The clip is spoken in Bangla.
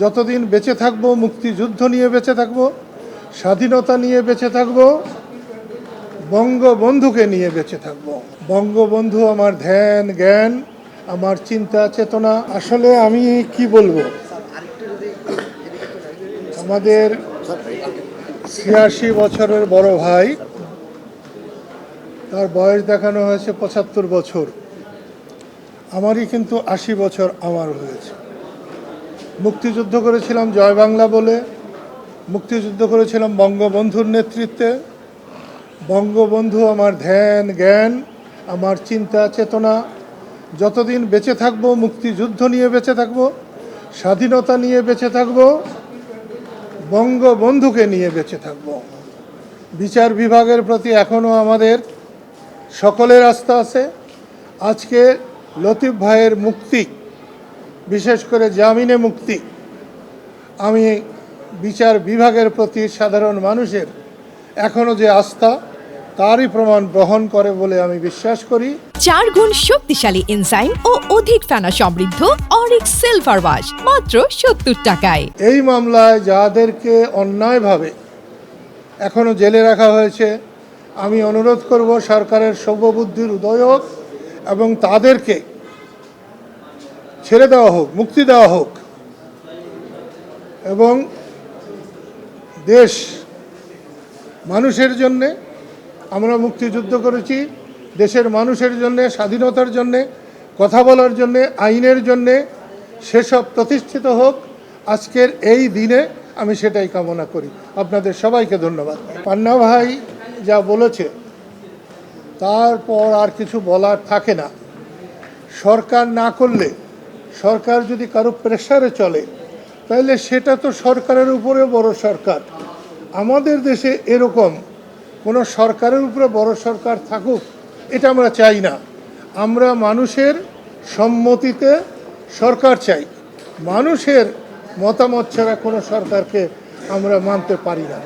যতদিন বেঁচে থাকব, মুক্তিযুদ্ধ নিয়ে বেঁচে থাকব, স্বাধীনতা নিয়ে বেঁচে থাকব, বঙ্গবন্ধুকে নিয়ে বেঁচে থাকব। বঙ্গবন্ধু আমার ধ্যান, জ্ঞান, আমার চিন্তা, চেতনা। আসলে আমি কি বলব? আমাদের ছিয়াশি বছরের বড় ভাই, তার বয়স দেখানো হয়েছে পঁচাত্তর বছর। আমারই কিন্তু আশি বছর আমার হয়েছে। মুক্তিযুদ্ধ করেছিলাম জয় বাংলা বলে, মুক্তিযুদ্ধ করেছিলাম বঙ্গবন্ধুর নেতৃত্বে। বঙ্গবন্ধু আমার ধ্যান, জ্ঞান, আমার চিন্তা, চেতনা। যতদিন বেঁচে থাকব, মুক্তিযুদ্ধ নিয়ে বেঁচে থাকব, স্বাধীনতা নিয়ে বেঁচে থাকব, বঙ্গবন্ধুকে নিয়ে বেঁচে থাকব। বিচার বিভাগের প্রতি এখনও আমাদের সকলের আস্থা আছে। আজকে লতিফ ভাইয়ের মুক্তি বিশেষ করে জামিনে মুক্তি। আমি বিচার বিভাগের প্রতি সাধারণ মানুষের এখনও যে আস্থা তারই প্রমাণ বহন করে বলে আমি বিশ্বাস করি। চার গুণ শক্তিশালী এনজাইম ও অধিক ফেনা সমৃদ্ধ অরিক সিলভার ওয়াশ মাত্র সত্তর টাকায়। এই মামলায় যাদেরকে অন্যায়ভাবে এখনও জেলে রাখা হয়েছে আমি অনুরোধ করব সরকারের সর্ববুদ্ধির উদয় হোক এবং তাদেরকে ছেড়ে দেওয়া হোক, মুক্তি দেওয়া হোক। এবং দেশ মানুষের জন্যে আমরা মুক্তিযুদ্ধ করেছি, দেশের মানুষের জন্যে, স্বাধীনতার জন্যে, কথা বলার জন্যে, আইনের জন্যে, সেসব প্রতিষ্ঠিত হোক, আজকের এই দিনে আমি সেটাই কামনা করি। আপনাদের সবাইকে ধন্যবাদ। পান্না ভাই যা বলেছে, তারপর আর কিছু বলার থাকে না। সরকার না করলে সরকার যদি কারও প্রেসারে চলে, তাহলে সেটা তো সরকারের উপরে বড় সরকার। আমাদের দেশে এরকম কোনো সরকারের উপরে বড় সরকার থাকুক, এটা আমরা চাই না। আমরা মানুষের সম্মতিতে সরকার চাই। মানুষের মতামত ছাড়া কোনো সরকারকে আমরা মানতে পারি না।